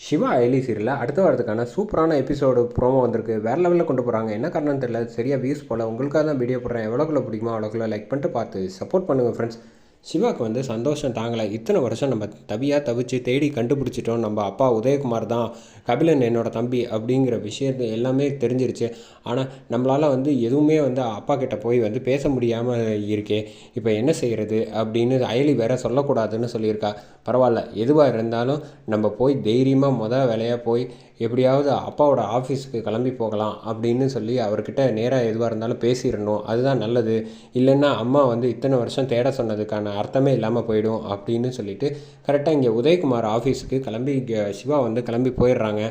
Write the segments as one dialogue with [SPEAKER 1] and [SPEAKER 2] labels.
[SPEAKER 1] சிவா ஐலி சீரியலில் அடுத்த வாரத்துக்கான சூப்பரான எபிசோடு ப்ரோமோ வந்திருக்கு. வேறு லெவலில் கொண்டு போகிறாங்க என்ன காரணம் தெரியல. சரியாக வியூஸ் போல். உங்களுக்காக தான் வீடியோ போடுறேன். எவ்வளோக்குள்ள பிடிக்குமோ அவ்வளோக்குள்ள லைக் பண்ணிட்டு பார்த்து சப்போர்ட் பண்ணுங்கள் ஃப்ரெண்ட்ஸ் சிவாவுக்கு வந்து சந்தோஷம் தாங்கலை. இத்தனை வருஷம் நம்ம தவியாக தவிச்சு தேடி கண்டுபிடிச்சிட்டோம். நம்ம அப்பா உதயகுமார் தான் கபிலன் என்னோட தம்பி அப்படிங்கிற விஷயத்தை எல்லாமே தெரிஞ்சிருச்சு. ஆனால் நம்மளால் வந்து எதுவுமே வந்து அப்பா கிட்ட போய் வந்து பேச முடியாமல் இருக்கே. இப்போ என்ன செய்கிறது அப்படின்னு அயலி வேற சொல்லக்கூடாதுன்னு சொல்லியிருக்கா. பரவாயில்ல எதுவாக இருந்தாலும் நம்ம போய் தைரியமாக மொதல் வேலையாக போய் எப்படியாவது அப்பாவோட ஆஃபீஸுக்கு கிளம்பி போகலாம் அப்படின்னு சொல்லி அவர்கிட்ட நேராக எதுவாக இருந்தாலும் பேசிடணும். அதுதான் நல்லது. இல்லைன்னா அம்மா வந்து இத்தனை வருஷம் தேட சொன்னதுக்கான அர்த்தமே இல்லாமல் போயிடும் அப்படின்னு சொல்லிட்டு கரெக்டாக இங்கே உதயகுமார் ஆஃபீஸுக்கு கிளம்பி இங்கே சிவா வந்து கிளம்பி போயிடுறாங்க.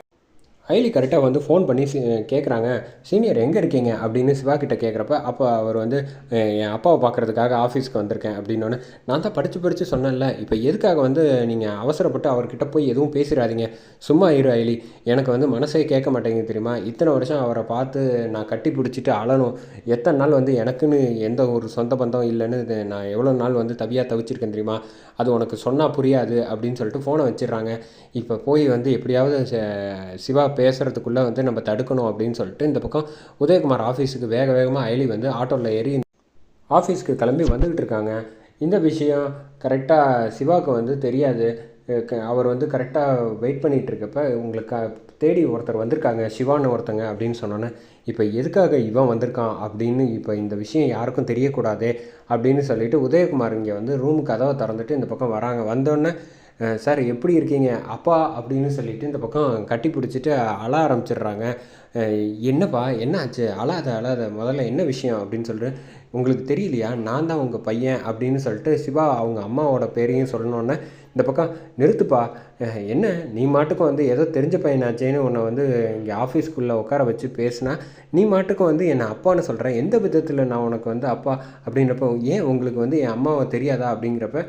[SPEAKER 1] ஹைலி கரெக்டாக வந்து ஃபோன் பண்ணி கேட்குறாங்க சீனியர் எங்கே இருக்கீங்க? அப்படின்னு சிவா கிட்ட கேட்குறப்ப அப்போ அவர் வந்து என் அப்பாவை பார்க்குறதுக்காக ஆஃபீஸ்க்கு வந்திருக்கேன். அப்படின்னோடனே நான் தான் படித்து படித்து சொன்னேன்ல. இப்போ எதுக்காக வந்து நீங்கள் அவசரப்பட்டு அவர்கிட்ட போய் எதுவும் பேசிடாதீங்க சும்மா இரு ஹைலி எனக்கு வந்து மனசே கேட்க மாட்டேங்குது தெரியுமா? இத்தனை வருஷம் அவரை பார்த்து நான் கட்டி பிடிச்சிட்டு அழணும். எத்தனை நாள் வந்து எனக்குன்னு எந்த ஒரு சொந்த பந்தம் இல்லைன்னு நான் எவ்வளோ நாள் வந்து தவியாக தவிச்சிருக்கேன் தெரியுமா? அது உனக்கு சொன்னால் புரியாது. அப்படின்னு சொல்லிட்டு ஃபோனை வச்சிடுறாங்க. இப்போ போய் வந்து எப்படியாவது ச- சிவா பேசுகிறதுக்குள்ளே வந்து நம்ம தடுக்கணும் அப்படின்னு சொல்லிட்டு இந்த பக்கம் உதயகுமார் ஆஃபீஸுக்கு வேக வேகமாக அயலி வந்து ஆட்டோவில் ஏறி ஆஃபீஸ்க்கு கிளம்பி வந்துக்கிட்டு இருக்காங்க. இந்த விஷயம் கரெக்டாக சிவாவுக்கு வந்து தெரியாது. க- அவர் வந்து கரெக்டாக வெயிட் பண்ணிகிட்டு இருக்கப்ப உங்களுக்கு தேடி ஒருத்தர் வந்திருக்காங்க சிவான்னு ஒருத்தங்க அப்படின்னு சொன்னோன்னே இப்போ எதுக்காக இவன் வந்திருக்கான் அப்படின்னு இப்போ இந்த விஷயம் யாருக்கும் தெரியக்கூடாதே அப்படின்னு சொல்லிட்டு உதயகுமார் இங்கே வந்து ரூம் கதவை திறந்துட்டு இந்த பக்கம் வராங்க. வந்தோடனே சார் எப்படி இருக்கீங்க? அப்பா அப்படின்னு சொல்லிட்டு இந்த பக்கம் கட்டி பிடிச்சிட்டு அழ ஆரம்பிச்சிடுறாங்க. என்னப்பா என்ன ஆச்சு? அழாத அழாத முதல்ல என்ன விஷயம்? அப்படின்னு சொல்லிட்டு உங்களுக்கு தெரியலையா? நான் தான் உங்கள் பையன் அப்படின்னு சொல்லிட்டு சிவா அவங்க அம்மாவோட பேரையும் சொல்லணுன்னே இந்த பக்கம் நிறுத்துப்பா. என்ன? நீ மாட்டுக்கும் வந்து ஏதோ தெரிஞ்ச பையனாச்சேன்னு உன்னை வந்து இங்கே ஆஃபீஸ்க்குள்ளே உட்கார வச்சு பேசுனா நீ மாட்டுக்கும் வந்து என்னை அப்பான்னு சொல்கிறேன் எந்த விதத்தில் நான் உனக்கு வந்து அப்பா? அப்படின்றப்ப ஏன் உங்களுக்கு வந்து என் அம்மாவை தெரியாதா? அப்படிங்கிறப்ப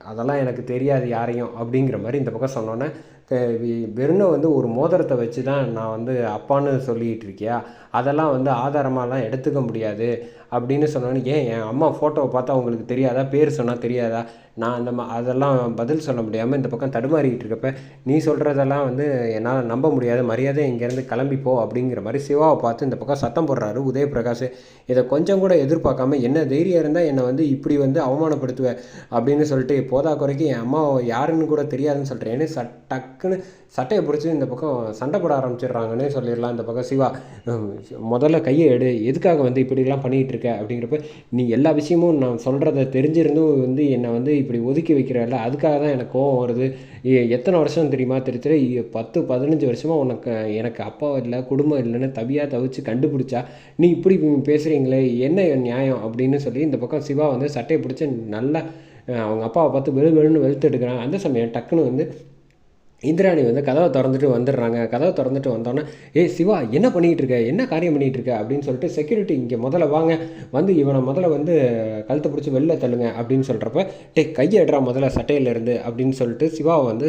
[SPEAKER 1] அதெல்லாம் எனக்கு தெரியாது யாரையும் அப்படிங்கிற மாதிரி இந்த பக்கம் சொன்னோன்னே வெறும் வந்து ஒரு மோதிரத்தை வச்சு தான் நான் வந்து அப்பான்னு சொல்லிகிட்டு இருக்கியா? அதெல்லாம் வந்து ஆதாரமாலாம் எடுத்துக்க முடியாது அப்படின்னு சொன்னோன்னே ஏன் என் அம்மா ஃபோட்டோவை பார்த்தா உங்களுக்கு தெரியாதா? பேர் சொன்னால் தெரியாதா? நான் அந்த அதெல்லாம் பதில் சொல்ல முடியாமல் இந்த பக்கம் தடுமாறிக்கிட்டு இருக்கப்ப நீ சொல்கிறதெல்லாம் வந்து என்னால் நம்ப முடியாது மரியாதை இங்கேருந்து கிளம்பிப்போ அப்படிங்கிற மாதிரி சிவாவை பார்த்து இந்த பக்கம் சத்தம் போடுறாரு உதயபிரகாஷ். இதை கொஞ்சம் கூட எதிர்பார்க்காம என்ன தைரியம் இருந்தால் என்னை வந்து இப்படி வந்து அவமானப்படுத்துவேன் அப்படின்னு சொல்லிட்டு போதா குறைக்கு என் அம்மா யாருன்னு கூட தெரியாதுன்னு சொல்கிறேன்னு சட் டக்குன்னு சட்டையை பிடிச்சி இந்த பக்கம் சண்டை போட ஆரம்பிச்சிடுறாங்கன்னு சொல்லிடலாம் இந்த பக்கம் சிவா. முதல்ல கையை எடு எதுக்காக வந்து இப்படிலாம் பண்ணிகிட்டு இருக்க அப்படிங்கிறப்ப நீ எல்லா விஷயமும் நான் சொல்கிறத தெரிஞ்சிருந்தும் வந்து என்னை வந்து இப்படி ஒதுக்கி வைக்கிறல்ல அதுக்காக தான் எனக்கு கோவம் வருது. எத்தனை வருஷம் தெரியுமா? தெரிஞ்சு பத்து பதினஞ்சு வருஷமாக உனக்கு எனக்கு அப்பா இல்லை குடும்பம் இல்லைன்னு தவியாக தவிச்சு கண்டுபிடிச்சா நீ இப்படி பேசுகிறீங்களே என்ன நியாயம் அப்படின்னு சொல்லி இந்த பக்கம் சிவா வந்து சட்டையை பிடிச்சி நல்லா அவங்க அப்பாவை பார்த்து வெளு வெளுன்னு வெளுத்து எடுக்கிறான் அந்த சமயம் டக்குன்னு வந்து இந்திராணி வந்து கதவை திறந்துட்டு வந்துடுறாங்க. கதவை திறந்துட்டு வந்தோன்னே ஏய் சிவா என்ன பண்ணிகிட்டு இருக்க? என்ன காரியம் பண்ணிகிட்டு இருக்க? அப்படின்னு சொல்லிட்டு செக்யூரிட்டி இங்கே முதல்ல வாங்க. வந்து இவனை முதல்ல வந்து கழுத்தை பிடிச்சி வெளில தள்ளுங்க அப்படின்னு சொல்கிறப்ப டே கையை எடுறா முதல்ல சட்டையிலேருந்து அப்படின்னு சொல்லிட்டு சிவாவை வந்து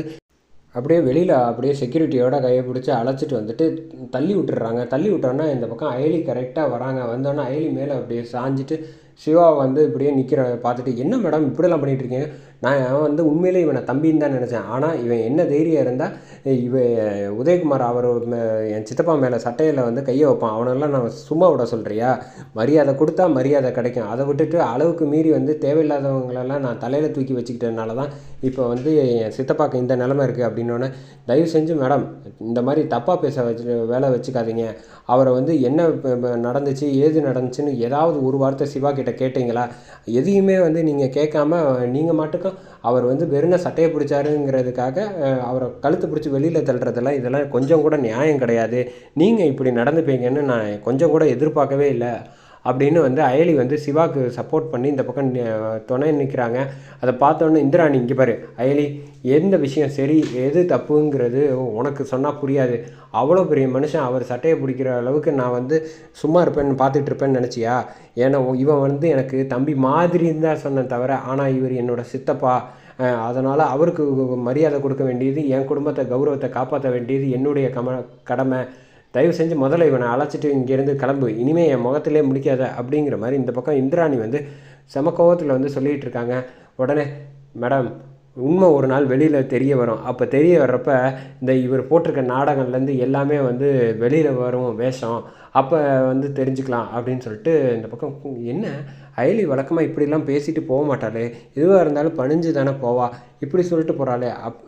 [SPEAKER 1] அப்படியே வெளியில் அப்படியே செக்யூரிட்டியோட கையை பிடிச்சி அழைச்சிட்டு வந்துட்டு தள்ளி விட்டுறாங்க தள்ளி விட்டோன்னா இந்த பக்கம் அயலி கரெக்டாக வராங்க. வந்தோன்னே அயலி மேலே அப்படியே சாஞ்சிட்டு சிவா வந்து இப்படியே நிற்கிற பார்த்துட்டு என்ன மேடம் இப்படிலாம் பண்ணிகிட்ருக்கீங்க? நான் அவன் வந்து உண்மையிலே இவனை தம்பின்னு தான் நினச்சேன். ஆனால் இவன் என்ன தைரியம் இருந்தால் இவன் உதயகுமார் அவர் மே- என் சித்தப்பா மேலே சட்டையில் வந்து கையை வைப்பான். அவனெல்லாம் நான் சும்மா விட சொல்கிறியா மரியாதை கொடுத்தா மரியாதை கிடைக்கும். அதை விட்டுட்டு அளவுக்கு மீறி வந்து தேவையில்லாதவங்களெல்லாம் நான் தலையில் தூக்கி வச்சுக்கிட்டதுனால தான் இப்போ வந்து என் சித்தப்பாக்கு இந்த நிலமை இருக்குது அப்படின்னோடனே தயவு செஞ்சு மேடம் இந்த மாதிரி தப்பாக பேச வச்சு வேலை வச்சுக்காதீங்க. அவரை வந்து என்ன நடந்துச்சு ஏது நடந்துச்சுன்னு ஏதாவது ஒரு வார்த்தை சிவா கிட்ட கேட்டீங்களா? எதையுமே வந்து நீங்கள் கேட்காம நீங்கள் மட்டுக்கும் அவர் வந்து வெறும் சட்டையை பிடிச்சாருங்கிறதுக்காக அவரை கழுத்து பிடிச்சி வெளியில் தள்ளுறதெல்லாம் இதெல்லாம் கொஞ்சம் கூட நியாயம் கிடையாது. நீங்கள் இப்படி நடந்துப்பீங்கன்னு நான் கொஞ்சம் கூட எதிர்பார்க்கவே இல்லை. அப்படின்னு வந்து அயலி வந்து சிவாக்கு சப்போர்ட் பண்ணி இந்த பக்கம் துணை நிற்கிறாங்க அதை பார்த்தோன்னே இந்திராணி இங்கே பாரு. அயலி எந்த விஷயம் சரி எது தப்புங்கிறது உனக்கு சொன்னால் புரியாது. அவ்வளோ பெரிய மனுஷன் அவர் சட்டையை பிடிக்கிற அளவுக்கு நான் வந்து சும்மா இருப்பேன்னு பார்த்துட்டு இருப்பேன்னு நினச்சியா? ஏன்னா இவன் வந்து எனக்கு தம்பி மாதிரி தான் சொன்னேன் தவிர ஆனால் இவர் என்னோட சித்தப்பா. அதனால் அவருக்கு மரியாதை கொடுக்க வேண்டியது என் குடும்பத்தை கௌரவத்தை காப்பாற்ற வேண்டியது என்னுடைய கம கடமை. தயவு செஞ்சு முதல்ல இவனை அழைச்சிட்டு இங்கேருந்து கிளம்பு. இனிமே என் முகத்திலே முடிக்காத அப்படிங்கிற மாதிரி இந்த பக்கம் இந்திராணி வந்து செம கோவத்தில் வந்து சொல்லிகிட்டு இருக்காங்க. உடனே மேடம் உண்மை ஒரு நாள் வெளியில் தெரிய வரும். அப்போ தெரிய வர்றப்ப இந்த இவர் போட்டிருக்க நாடகங்கள்லேருந்து எல்லாமே வந்து வெளியில் வரும் வேஷம். அப்போ வந்து தெரிஞ்சுக்கலாம் அப்படின்னு சொல்லிட்டு இந்த பக்கம் என்ன அயலி வழக்கமாக இப்படிலாம் பேசிட்டு போக மாட்டாளே எதுவாக இருந்தாலும் பணிஞ்சு தானே போவா இப்படி சொல்லிட்டு போகிறாளே அப்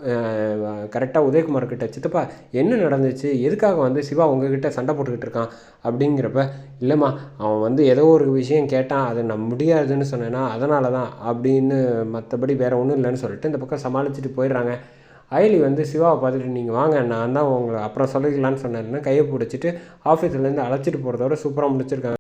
[SPEAKER 1] கரெக்டாக உதயகுமார் கிட்ட சித்தப்பா என்ன நடந்துச்சு எதுக்காக வந்து சிவா உங்ககிட்ட சண்டை போட்டுக்கிட்டு இருக்கான் அப்படிங்கிறப்ப இல்லைம்மா அவன் வந்து ஏதோ ஒரு விஷயம் கேட்டான் அது நான் முடியாதுன்னு சொன்னேன்னா அதனால தான் அப்படின்னு மற்றபடி வேறு ஒன்றும் இல்லைன்னு சொல்லிட்டு இந்த பக்கம் சமாளிச்சுட்டு போயிடுறாங்க. அயலி வந்து சிவாவை பார்த்துட்டு நீங்கள் வாங்க நான் தான் உங்களை அப்புறம் சொல்லிக்கலான்னு சொன்னேன்னு கையை பிடிச்சிட்டு ஆஃபீஸ்லேருந்து அழைச்சிட்டு போகிறதோட சூப்பராக முடிச்சிருக்காங்க.